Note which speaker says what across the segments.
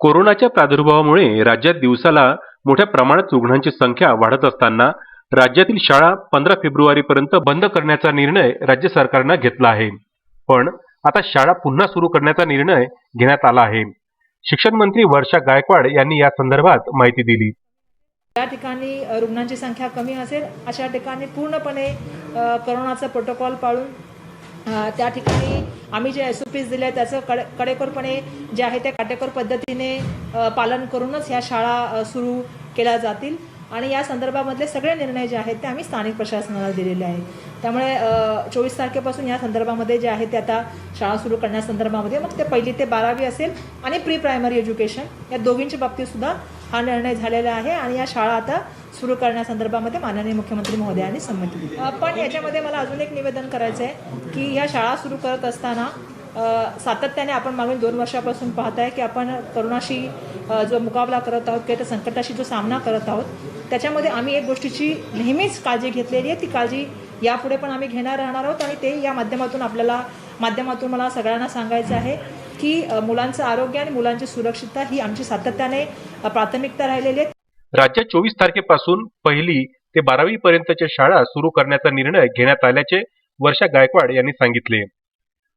Speaker 1: कोरोनाच्या प्रादुर्भावामुळे राज्यात दिवसाला मोठ्या प्रमाणात रुग्णांची संख्या वाढत असताना राज्यातील शाळा पंधरा फेब्रुवारीपर्यंत बंद करण्याचा निर्णय राज्य सरकारनं घेतला आहे. पण आता शाळा पुन्हा सुरू करण्याचा निर्णय घेण्यात आला आहे. शिक्षण मंत्री वर्षा गायकवाड यांनी या संदर्भात माहिती दिली.
Speaker 2: ज्या ठिकाणी रुग्णांची संख्या कमी असेल अशा ठिकाणी पूर्णपणे करोनाचा प्रोटोकॉल पाळून त्या ठिकाणी आम्ही जे एस ओ पीज दिले त्याचं कडे कडेकोरपणे जे आहे ते काटेकोर पद्धतीने पालन करूनच ह्या शाळा सुरू केल्या जातील. आणि या संदर्भामधले सगळे निर्णय जे आहेत ते आम्ही स्थानिक प्रशासनाला दिलेले आहेत. त्यामुळे चोवीस तारखेपासून या संदर्भामध्ये जे आहे ते आता शाळा सुरू करण्यासंदर्भामध्ये मग ते पहिली ते बारावी असेल आणि प्री प्रायमरी एज्युकेशन या दोघींच्या बाबतीतसुद्धा हा निर्णय झालेला आहे आणि या शाळा आता सुरू करण्यासंदर्भामध्ये माननीय मुख्यमंत्री महोदयांनी संमती दिली. पण याच्यामध्ये मला अजून एक निवेदन करायचं आहे की ह्या शाळा सुरू करत असताना सातत्याने आपण मागील दोन वर्षापासून पाहत आहे की आपण करोनाशी जो मुकाबला करत आहोत किंवा त्या संकटाशी जो सामना करत आहोत त्याच्यामध्ये आम्ही एक गोष्टीची नेहमीच काळजी घेतलेली आहे. ती काळजी यापुढे पण आम्ही घेणार राहणार आहोत आणि ते या माध्यमातून आपल्याला माध्यमातून मला सगळ्यांना सांगायचं आहे की मुलांचं आरोग्य आणि मुलांची सुरक्षितता ही आमची सातत्याने प्राथमिकता राहिलेली आहे.
Speaker 1: राज्यात चोवीस तारखेपासून पहिली ते बारावी पर्यंतच्या शाळा सुरू करण्याचा निर्णय घेण्यात आल्याचे वर्षा गायकवाड यांनी सांगितले.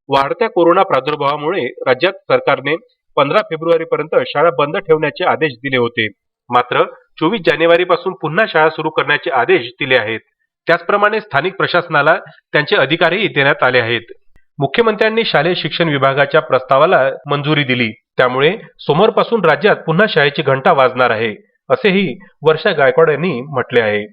Speaker 1: वाढत्या कोरोना प्रादुर्भावामुळे राज्यात सरकारने पंधरा फेब्रुवारीपर्यंत शाळा बंद ठेवण्याचे आदेश दिले होते. मात्र चोवीस जानेवारीपासून पुन्हा शाळा सुरू करण्याचे आदेश दिले आहेत. त्याचप्रमाणे स्थानिक प्रशासनाला त्यांचे अधिकारही देण्यात आले आहेत. मुख्यमंत्र्यांनी शालेय शिक्षण विभागाच्या प्रस्तावाला मंजुरी दिली. त्यामुळे सोमवारपासून राज्यात पुन्हा शाळेची घंटा वाजणार आहे असेही वर्षा गायकवाड यांनी म्हटले आहे.